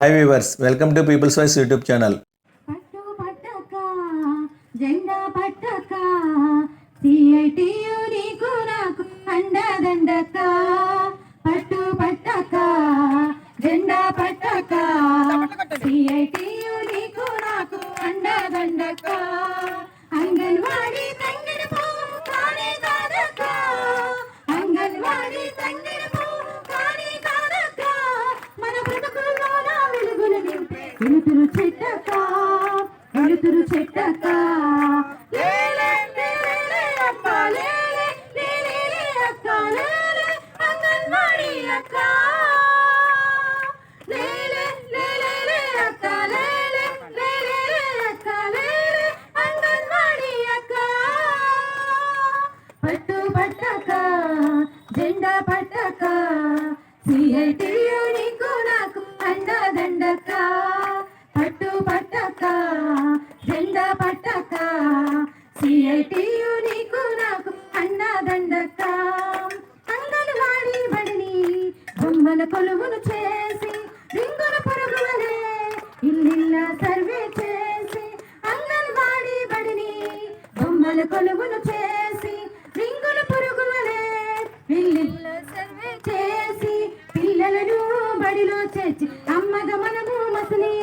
Hi viewers welcome to People's Voice YouTube channel పట్టు పట్టక జెండా పట్టక సిఐటియు నీకు నాకు అండదండక. పట్టు పట్టక జెండా పట్టక సిఐటియు నీకు నాకు అండదండక. వెలుతురు చెట్టక వెలుతురు చెట్టక పట్టు పట్టక జెండా పట్టక సిఐటియు సిఐటియు నీకు నాకు అండదండక అంగన్వాడీ బడిని బొమ్మల కొలువును చేసి రింగుల పొరుగు వలే ఇల్లిల్ల సర్వే చేసి అంగన్వాడీ బడిని బొమ్మల కొలువును చేసి రింగుల పొరుగు వలే ఇల్లిల్ల సర్వే చేసి పిల్లలను బడిలో చేర్చి అమ్మగ మనము మసలి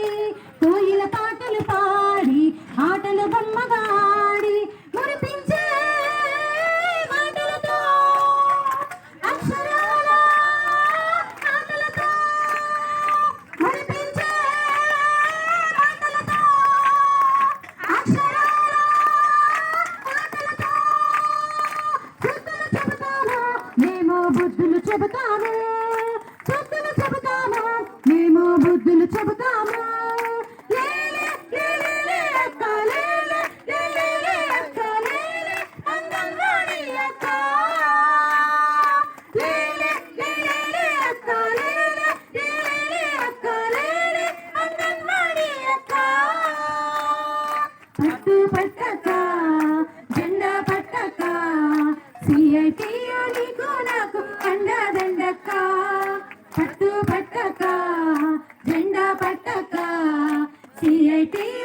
అక్క. పట్టు పట్టక జెండా పట్టక సిఐటియు నీకు నాకు అండదండక పట్టు పట్టక పట్టక సిఐటియు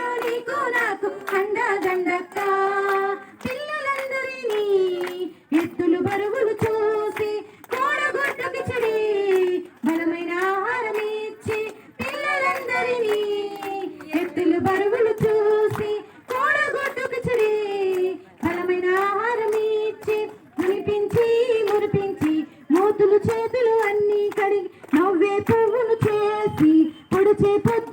But.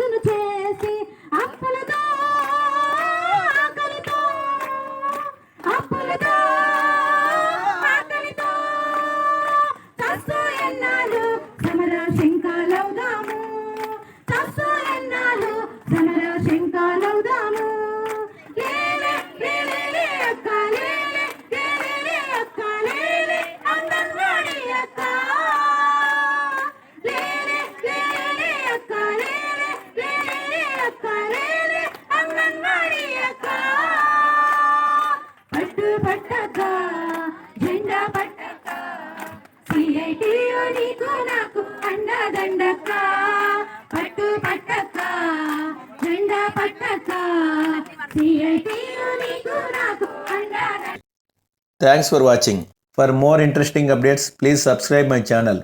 అండదండక పట్టు పట్టక జెండా పట్టక thanks for watching for more interesting updates please subscribe my channel